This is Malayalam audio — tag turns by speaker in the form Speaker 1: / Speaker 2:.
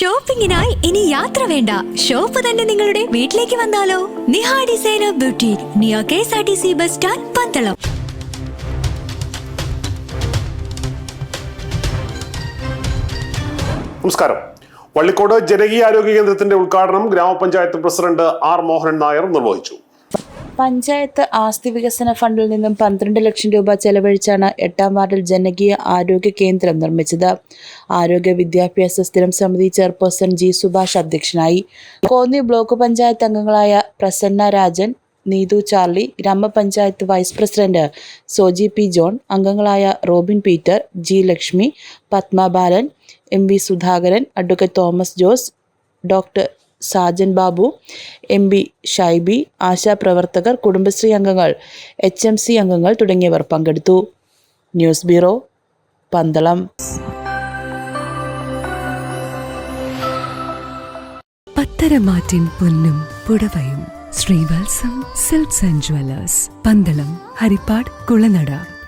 Speaker 1: ഷോപ്പിംഗിനായി ഇനി യാത്ര വേണ്ട. ഷോപ്പ് തന്നെ നിങ്ങളുടെ വീട്ടിലേക്ക് വന്നാലോ? Niha designer beauty near K S R T C bus stand Pandalam.
Speaker 2: നമസ്കാരം. വള്ളിക്കോട് ജനകീയ ആരോഗ്യ കേന്ദ്രത്തിന്റെ ഉദ്ഘാടനം ഗ്രാമപഞ്ചായത്ത് പ്രസിഡന്റ് ആർ മോഹനൻ നായർ നിർവഹിച്ചു.
Speaker 3: പഞ്ചായത്ത് ആസ്തി വികസന ഫണ്ടിൽ നിന്നും പന്ത്രണ്ട് ലക്ഷം രൂപ ചെലവഴിച്ചാണ് എട്ടാം വാർഡിൽ ജനകീയ ആരോഗ്യ കേന്ദ്രം നിർമ്മിച്ചത്. ആരോഗ്യ വിദ്യാഭ്യാസ സ്ഥിരം സമിതി ചെയർപേഴ്സൺ ജി സുഭാഷ് അധ്യക്ഷനായി. കോന്നി ബ്ലോക്ക് പഞ്ചായത്ത് അംഗങ്ങളായ പ്രസന്ന രാജൻ നീതു ചാർലി ഗ്രാമപഞ്ചായത്ത് vice president Soji P John അംഗങ്ങളായ Robin Peter G Lakshmi Padmabalan M V Sudhakaran advocate Thomas Jose doctor Sajan Babu M B Shaibi ആശാപ്രവർത്തകർ Kudumbashree അംഗങ്ങൾ എച്ച് എം സി അംഗങ്ങൾ തുടങ്ങിയവർ പങ്കെടുത്തു. News bureau Pandalam.
Speaker 4: പത്തരമാറ്റിൻ പൊന്നും പുടവയും Sreevalsam silks and jewellers Pandalam Haripad Kulanada.